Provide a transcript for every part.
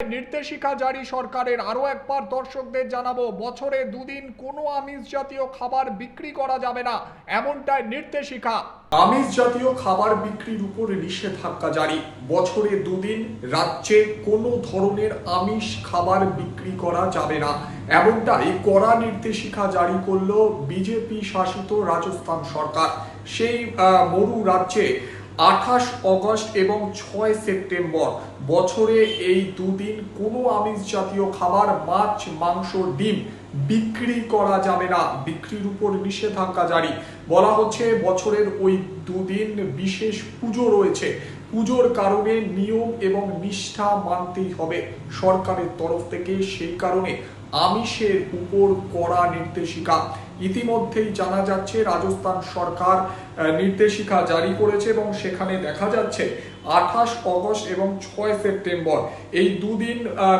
নির্দেশিকা জারি সরকারের। আরও একবার দর্শকদের জানাব, বছরে দুদিন কোনো আমিষ জাতীয় খাবার বিক্রি করা যাবে না, এমনটাই নির্দেশিকা। আমিষ জাতীয় খাবার বিক্রির উপর নিষেধাজ্ঞা জারি। বছরে দুদিন রাজ্যে কোনো ধরনের আমিষ খাবার বিক্রি করা যাবে না, এমনটাই কড়া নির্দেশিকা জারি করল বিজেপি শাসিত রাজস্থান সরকার। সেই মরু রাজ্যে আঠাশ অগস্ট এবং ছয় সেপ্টেম্বর। বছরে এই দুদিন কোনো আমিষ জাতীয় খাবার, মাছ, মাংস, ডিম বিক্রি করা যাবে না। বিক্রির উপর নিষেধাজ্ঞা জারি। বলা হচ্ছে বছরের ওই দুদিন বিশেষ পুজো রয়েছে। পুজোর কারণে নিয়ম এবং নিষ্ঠা মানতেই হবে। সরকারের তরফ থেকে সেই কারণে আমিষের উপর কড়া নির্দেশিকা। ইতিমধ্যেই জানা যাচ্ছে, রাজস্থান সরকার নির্দেশিকা জারি করেছে এবং সেখানে দেখা যাচ্ছে, আঠাশ অগস্ট এবং ছয় সেপ্টেম্বর, এই দুদিন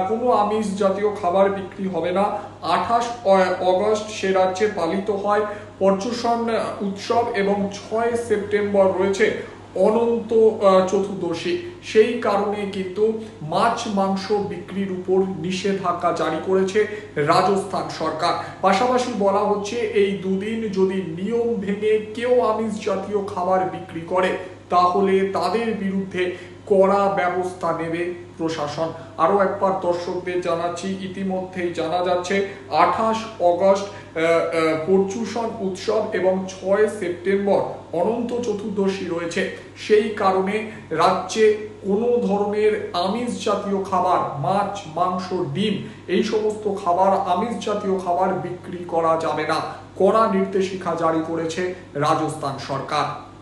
কোনো আমিষ জাতীয় খাবার বিক্রি হবে না। আঠাশ অগস্ট সে রাজ্যে পালিত হয়। পর্যুষণ উৎসব এবং ছয় সেপ্টেম্বর রয়েছে অনন্ত চতুর্দশী। সেই কারণে কিন্তু মাছ মাংস বিক্রির উপর নিষেধাজ্ঞা জারি করেছে রাজস্থান সরকার। পাশাপাশি বলা হচ্ছে, এই দুদিন যদি নিয়ম ভেঙে কেউ আমিষ জাতীয় খাবার বিক্রি করে তাহলে তাদের বিরুদ্ধে কড়া ব্যবস্থা নেবে প্রশাসন। আরও একবার দর্শকদের জানাচ্ছি, ইতিমধ্যেই জানা যাচ্ছে, আঠাশ অগস্ট পর্যুষণ উৎসব এবং ছয় সেপ্টেম্বর অনন্ত চতুর্দশী রয়েছে। সেই কারণে রাজ্যে কোনো ধরনের আমিষ জাতীয় খাবার, মাছ, মাংস, ডিম, এই সমস্ত খাবার, আমিষ জাতীয় খাবার বিক্রি করা যাবে না। কড়া নির্দেশিকা জারি করেছে রাজস্থান সরকার।